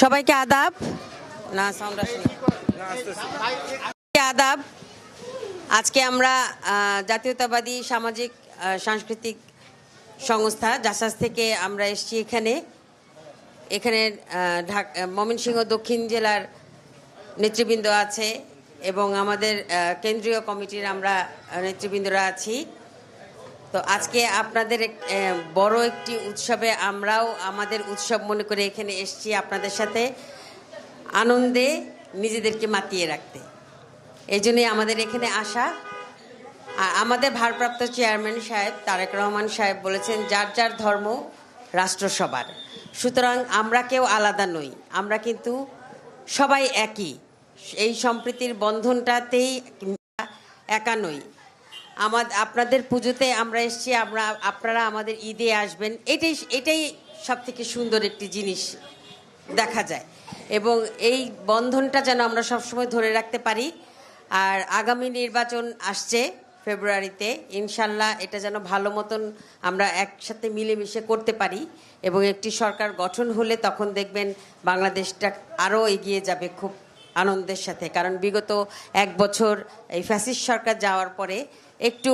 সবাইকে আদাব। না আদাব। আজকে আমরা জাতীয়তাবাদী সামাজিক সাংস্কৃতিক সংস্থা জাসাস থেকে আমরা এসেছি এখানে। এখানে ঢাক ময়মনসিংহ দক্ষিণ জেলার নেতৃবৃন্দ আছে এবং আমাদের কেন্দ্রীয় কমিটির আমরা নেতৃবৃন্দরা আছি। তো আজকে আপনাদের বড় একটি উৎসবে আমরাও আমাদের উৎসব মনে করে এখানে এসেছি আপনাদের সাথে আনন্দে নিজেদেরকে মাতিয়ে রাখতে। এই জন্যই আমাদের এখানে আসা। আর আমাদের ভারপ্রাপ্ত চেয়ারম্যান সাহেব তারেক রহমান সাহেব বলেছেন, যার যার ধর্ম রাষ্ট্র সবার। সুতরাং আমরা কেউ আলাদা নই। আমরা কিন্তু সবাই একই। এই সম্প্রীতির বন্ধনটাতেই একা নই। আমাদের আপনাদের পুজোতে আমরা এসেছি, আমরা, আপনারা আমাদের ঈদে আসবেন। এটাই এটাই সব থেকে সুন্দর একটি জিনিস দেখা যায়। এবং এই বন্ধনটা যেন আমরা সবসময় ধরে রাখতে পারি। আর আগামী নির্বাচন আসছে ফেব্রুয়ারিতে, ইনশাল্লাহ এটা যেন ভালো মতন আমরা একসাথে মিলেমিশে করতে পারি। এবং একটি সরকার গঠন হলে তখন দেখবেন বাংলাদেশটা আরও এগিয়ে যাবে খুব আনন্দের সাথে। কারণ বিগত এক বছর এই ফ্যাসিস সরকার যাওয়ার পরে একটু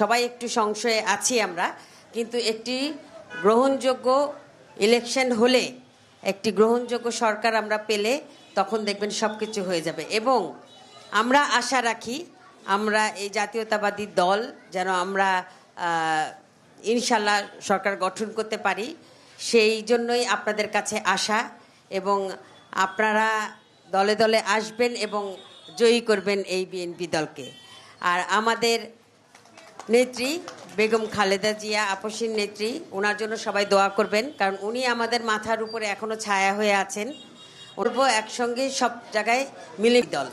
সবাই একটু সংশয়ে আছি আমরা, কিন্তু একটি গ্রহণযোগ্য ইলেকশন হলে, একটি গ্রহণযোগ্য সরকার আমরা পেলে তখন দেখবেন সব কিছু হয়ে যাবে। এবং আমরা আশা রাখি, আমরা এই জাতীয়তাবাদী দল যেন আমরা ইনশাল্লাহ সরকার গঠন করতে পারি, সেই জন্যই আপনাদের কাছে আসা এবং আপনারা দলে দলে আসবেন এবং জয়ী করবেন এই বিএনপি দলকে। আর আমাদের নেত্রী বেগম খালেদা জিয়া, আপসীর নেত্রী, ওনার জন্য সবাই দোয়া করবেন, কারণ উনি আমাদের মাথার উপরে এখনও ছায়া হয়ে আছেন। বলব একসঙ্গে সব জায়গায় মিলে দল।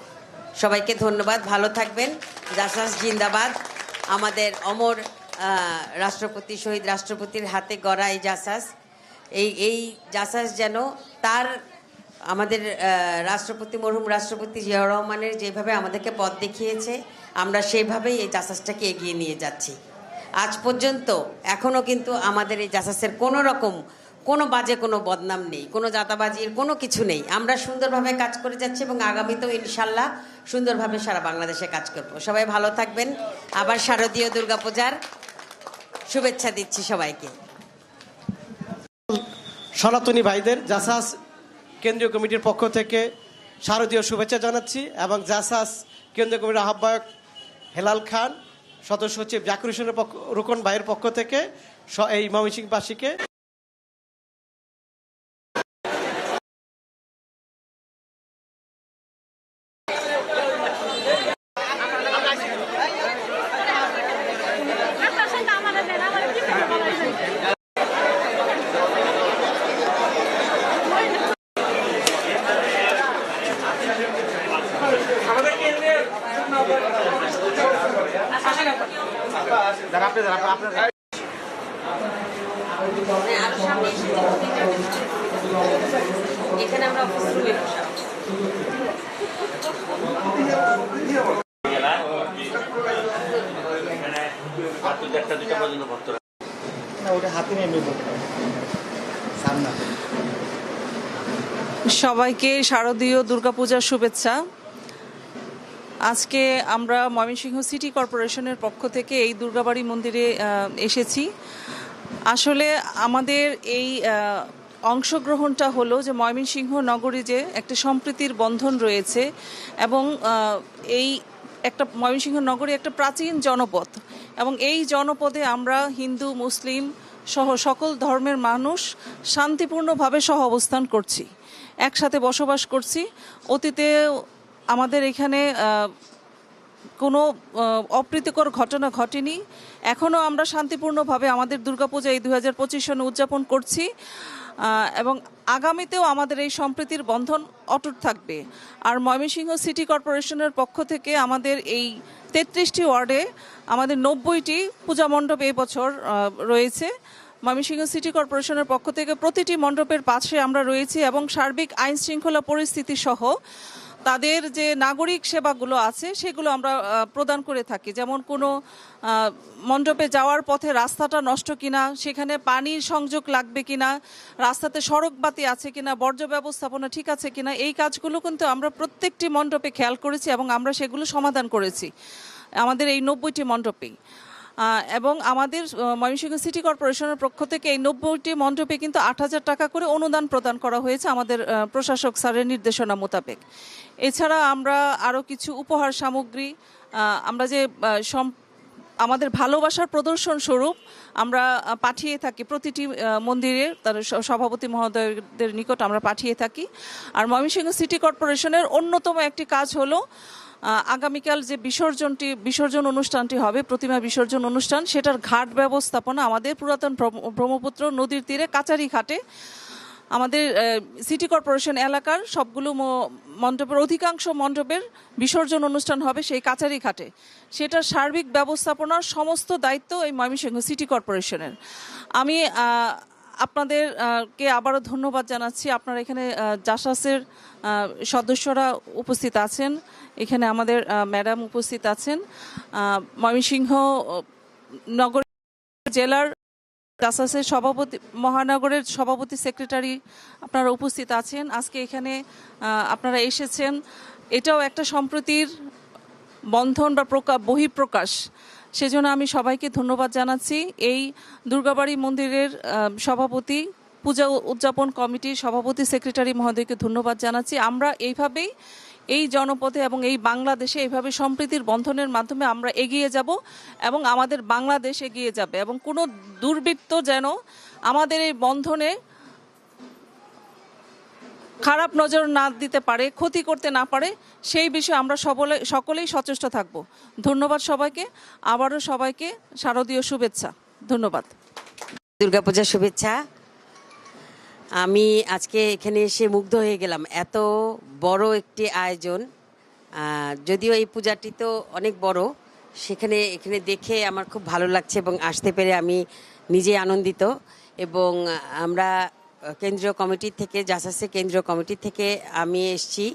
সবাইকে ধন্যবাদ, ভালো থাকবেন। জাসাস জিন্দাবাদ। আমাদের অমর রাষ্ট্রপতি, শহীদ রাষ্ট্রপতির হাতে গড়া এই জাসাস এই এই জাসাস যেন তার, আমাদের রাষ্ট্রপতি মরহুম রাষ্ট্রপতি জিয়াউর রহমানের যেভাবে আমাদেরকে পথ দেখিয়েছে আমরা সেইভাবেই এই জাসাসটাকে এগিয়ে নিয়ে যাচ্ছি। আজ পর্যন্ত এখনও কিন্তু আমাদের এই জাসাসের কোনো রকম, কোনো বাজে কোনো বদনাম নেই, কোনো জাতাবাজির কোনো কিছু নেই। আমরা সুন্দরভাবে কাজ করে যাচ্ছি এবং আগামীতেও ইনশাল্লাহ সুন্দরভাবে সারা বাংলাদেশে কাজ করব। সবাই ভালো থাকবেন। আবার শারদীয় দুর্গাপূজার শুভেচ্ছা দিচ্ছি সবাইকে। সনাতনী ভাইদের জাসাস কেন্দ্রীয় কমিটির পক্ষ থেকে শারদীয় শুভেচ্ছা জানাচ্ছি এবং জাসাস কেন্দ্রীয় কমিটির আহ্বায়ক হেলাল খান সদস্য সচিব জাকির হোসেনের পক্ষ রুকন ভাইয়ের পক্ষ থেকে এই ময়মনসিংহবাসীকে হ্যাঁ, আরও সামনে এসে এখানে আমরা অফিস রুমে বসা একটা দুটা পর্যন্ত ভক্ত সবাইকে শারদীয় দুর্গাপূজার শুভেচ্ছা। আজকে আমরা ময়মনসিংহ সিটি কর্পোরেশনের পক্ষ থেকে এই দুর্গাবাড়ি মন্দিরে এসেছি। আসলে আমাদের এই অংশগ্রহণটা হলো যে ময়মনসিংহ নগরী যে একটা সম্প্রীতির বন্ধন রয়েছে এবং এই একটা ময়মনসিংহ নগরী একটা প্রাচীন জনপদ এবং এই জনপদে আমরা হিন্দু, মুসলিম সহ সকল ধর্মের মানুষ শান্তিপূর্ণভাবে সহ অবস্থান করছি, একসাথে বসবাস করছি। অতীতে আমাদের এখানে কোনো অপ্রীতিকর ঘটনা ঘটেনি। এখনও আমরা শান্তিপূর্ণভাবে আমাদের দুর্গাপূজা এই দু হাজার পঁচিশ সনে উদযাপন করছি। এবং আগামীতেও আমাদের এই সম্প্রীতির বন্ধন অটুট থাকবে। আর ময়মনসিংহ সিটি কর্পোরেশনের পক্ষ থেকে আমাদের এই তেত্রিশটি ওয়ার্ডে আমাদের নব্বইটি পূজা মণ্ডপ এই বছর রয়েছে। ময়মনসিংহ সিটি কর্পোরেশনের পক্ষ থেকে প্রতিটি মণ্ডপের পাশে আমরা রয়েছি এবং সার্বিক আইন শৃঙ্খলা পরিস্থিতি সহ তাদের যে নাগরিক সেবাগুলো আছে, সেগুলো আমরা প্রদান করে থাকি। যেমন কোনো মণ্ডপে যাওয়ার পথে রাস্তাটা নষ্ট কিনা, সেখানে পানির সংযোগ লাগবে কিনা, রাস্তাতে সড়ক বাতি আছে কিনা, বর্জ্য ব্যবস্থাপনা ঠিক আছে কিনা, এই কাজগুলো কিন্তু আমরা প্রত্যেকটি মণ্ডপে খেয়াল করেছি এবং আমরা সেগুলো সমাধান করেছি, আমাদের এই নব্বইটি মণ্ডপেই। এবং আমাদের ময়মনসিংহ সিটি কর্পোরেশনের পক্ষ থেকে এই নব্বইটি মণ্ডপে কিন্তু আট হাজার টাকা করে অনুদান প্রদান করা হয়েছে আমাদের প্রশাসক স্যারের নির্দেশনা মোতাবেক। এছাড়া আমরা আরও কিছু উপহার সামগ্রী আমরা যে আমাদের ভালোবাসার প্রদর্শন স্বরূপ আমরা পাঠিয়ে থাকি। প্রতিটি মন্দিরে তার সভাপতি মহোদয়দের নিকট আমরা পাঠিয়ে থাকি। আর ময়মনসিংহ সিটি কর্পোরেশনের অন্যতম একটি কাজ হলো আগামীকাল যে বিসর্জনটি, বিসর্জন অনুষ্ঠানটি হবে, প্রতিমা বিসর্জন অনুষ্ঠান, সেটার ঘাট ব্যবস্থাপনা আমাদের পুরাতন ব্রহ্মপুত্র নদীর তীরে কাচারি ঘাটে আমাদের সিটি কর্পোরেশন এলাকার সবগুলো মণ্ডপের অধিকাংশ মণ্ডপের বিসর্জন অনুষ্ঠান হবে সেই কাচারি ঘাটে। সেটার সার্বিক ব্যবস্থাপনার সমস্ত দায়িত্ব এই ময়মনসিংহ সিটি কর্পোরেশনের আমি আহ, আপনাদের কে আবারও ধন্যবাদ জানাচ্ছি। আপনারা এখানে জাসাসের সদস্যরা উপস্থিত আছেন। এখানে আমাদের ম্যাডাম উপস্থিত আছেন। ময়মনসিংহ নগর জেলার জাসাসের সভাপতি, মহানগরের সভাপতি সেক্রেটারি আপনারা উপস্থিত আছেন। আজকে এখানে আপনারা এসেছেন। এটাও একটা সম্প্রতির বন্ধন বা প্রকা, বহিঃপ্রকাশ। সেজন্য আমি সবাইকে ধন্যবাদ জানাচ্ছি। এই দুর্গাবাড়ি মন্দিরের সভাপতি, পূজা উদযাপন কমিটির সভাপতি সেক্রেটারি মহোদয়কে ধন্যবাদ জানাচ্ছি। আমরা এইভাবেই এই জনপথে এবং এই বাংলাদেশে এইভাবে সম্প্রীতির বন্ধনের মাধ্যমে আমরা এগিয়ে যাব এবং আমাদের বাংলাদেশ এগিয়ে যাবে এবং কোনো দুর্বৃত্ত যেন আমাদের এই বন্ধনে খারাপ নজর না দিতে পারে, ক্ষতি করতে না পারে, সেই বিষয়ে আমরা সকলে সকলেই সচেষ্ট থাকব। ধন্যবাদ সবাইকে। আবারও সবাইকে শারদীয় শুভেচ্ছা। ধন্যবাদ। দুর্গাপূজার শুভেচ্ছা। আমি আজকে এখানে এসে মুগ্ধ হয়ে গেলাম। এত বড় একটি আয়োজন যদিও এই পূজাটি তো অনেক বড়, সেখানে, এখানে দেখে আমার খুব ভালো লাগছে এবং আসতে পেরে আমি নিজে আনন্দিত এবং আমরা কেন্দ্রীয় কমিটি থেকে, জাসাসে কেন্দ্রীয় কমিটি থেকে আমি এসছি।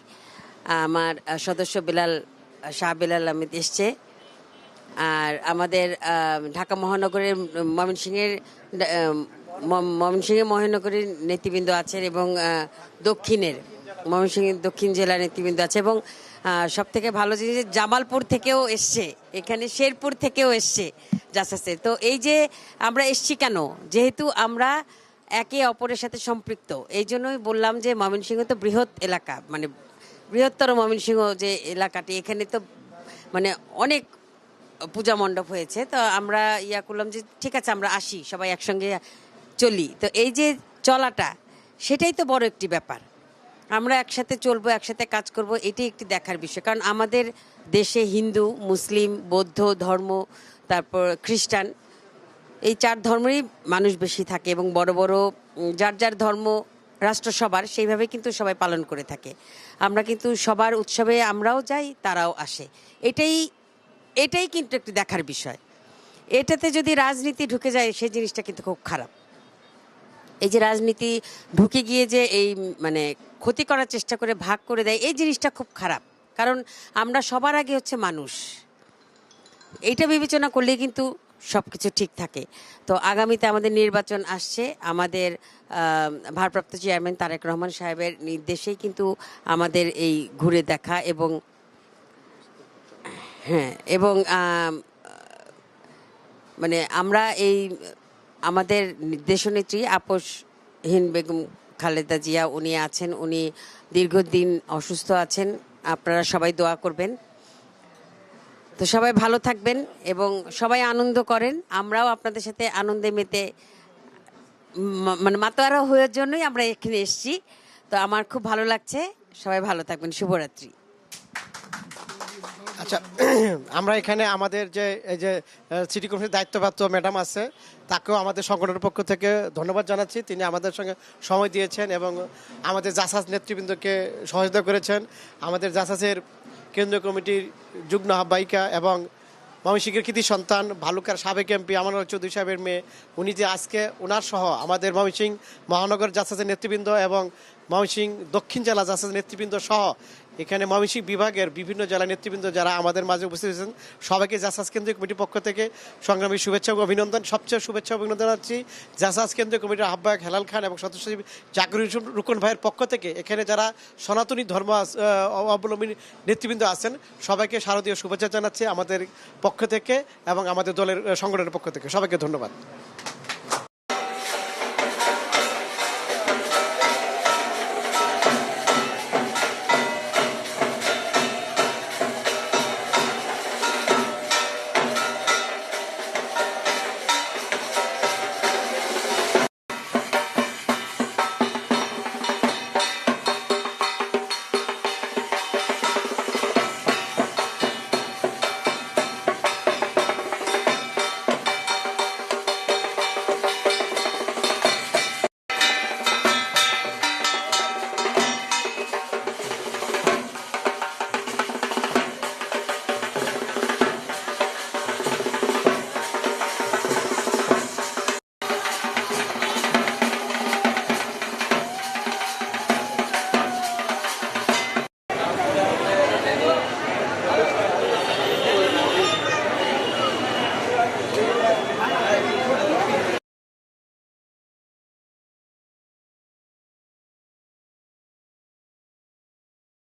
আমার সদস্য বেলাল, শাহ বেলাল আহমেদ এসছে। আর আমাদের ঢাকা মহানগরের ময়মনসিংহের ময়মনসিংহের মহানগরের নেতৃবৃন্দ আছেন এবং দক্ষিণের ময়মনসিংহের দক্ষিণ জেলার নেতৃবৃন্দ আছে এবং সব থেকে ভালো জিনিস জামালপুর থেকেও এসছে, এখানে শেরপুর থেকেও এসছে জাসাসের তো এই যে আমরা এসছি কেন? যেহেতু আমরা একে অপরের সাথে সম্পৃক্ত, এই জন্যই বললাম যে ময়মনসিংহ তো বৃহৎ এলাকা মানে বৃহত্তর ময়মনসিংহ যে এলাকাটি, এখানে তো মানে অনেক পূজা মণ্ডপ হয়েছে। তো আমরা ইয়া করলাম যে, ঠিক আছে, আমরা আসি, সবাই একসঙ্গে চলি। তো এই যে চলাটা, সেটাই তো বড় একটি ব্যাপার। আমরা একসাথে চলবো, একসাথে কাজ করব এটি একটি দেখার বিষয়। কারণ আমাদের দেশে হিন্দু, মুসলিম, বৌদ্ধ, ধর্ম, তারপর খ্রিস্টান, এই চার ধর্মেরই মানুষ বেশি থাকে এবং বড় বড় যার যার ধর্ম রাষ্ট্রসভার সেইভাবে কিন্তু সবাই পালন করে থাকে। আমরা কিন্তু সবার উৎসবে আমরাও যাই, তারাও আসে। এটাই এটাই কিন্তু একটি দেখার বিষয়। এটাতে যদি রাজনীতি ঢুকে যায়, সেই জিনিসটা কিন্তু খুব খারাপ। এই যে রাজনীতি ঢুকে গিয়ে যে এই মানে ক্ষতি করার চেষ্টা করে ভাগ করে দেয়, এই জিনিসটা খুব খারাপ। কারণ আমরা সবার আগে হচ্ছে মানুষ। এইটা বিবেচনা করলে কিন্তু সব কিছু ঠিক থাকে। তো আগামীতে আমাদের নির্বাচন আসছে। আমাদের ভারপ্রাপ্ত চেয়ারম্যান তারেক রহমান সাহেবের নির্দেশেই কিন্তু আমাদের এই ঘুরে দেখা এবং হ্যাঁ এবং মানে আমরা এই আমাদের দেশনেত্রী আপোষহীন বেগম খালেদা জিয়া, উনি আছেন, উনি দীর্ঘদিন অসুস্থ আছেন। আপনারা সবাই দোয়া করবেন। তো সবাই ভালো থাকবেন এবং সবাই আনন্দ করেন। আমরাও আপনাদের সাথে আনন্দে মেতে মানে মাতোয়ারা হওয়ার জন্যই আমরা এখানে এসেছি। তো আমার খুব ভালো লাগছে। সবাই ভালো থাকবেন। শুভরাত্রি। আচ্ছা আমরা এখানে আমাদের যে, এই যে সিটি কমিটির দায়িত্বপ্রাপ্ত ম্যাডাম আছে, তাকেও আমাদের সংগঠনের পক্ষ থেকে ধন্যবাদ জানাচ্ছি। তিনি আমাদের সঙ্গে সময় দিয়েছেন এবং আমাদের জাসাস নেতৃবৃন্দকে সহযোগিতা করেছেন। আমাদের জাসাসের কেন্দ্রীয় কমিটির যুগ্ম আহ্বায়িকা এবং ময়মনসিংহের কৃতি সন্তান ভালুকার সাবেক এমপি আমানুল চৌধুরী সাহেবের মেয়ে। উনি যে আজকে ওনার সহ আমাদের ময়মনসিংহ মহানগর জাসাসের নেতৃবৃন্দ এবং ময়মনসিংহ দক্ষিণ জেলা জাসাসের নেতৃবৃন্দ সহ এখানে ময়মনসিংহ বিভাগের বিভিন্ন জেলা নেতৃবৃন্দ যারা আমাদের মাঝে উপস্থিত হয়েছেন, সবাইকে জাসাস কেন্দ্রীয় কমিটির পক্ষ থেকে সংগ্রামী শুভেচ্ছা ও অভিনন্দন। সবচেয়ে শুভেচ্ছা অভিনন্দন জানাচ্ছি জাসাস কেন্দ্রীয় কমিটির আহ্বায়ক হেলাল খান এবং সদস্য সচিব জাকির রুকন ভাইয়ের পক্ষ থেকে এখানে যারা সনাতনী ধর্ম অবলম্বী নেতৃবৃন্দ আছেন, সবাইকে শারদীয় শুভেচ্ছা জানাচ্ছি আমাদের পক্ষ থেকে এবং আমাদের দলের সংগঠনের পক্ষ থেকে। সবাইকে ধন্যবাদ।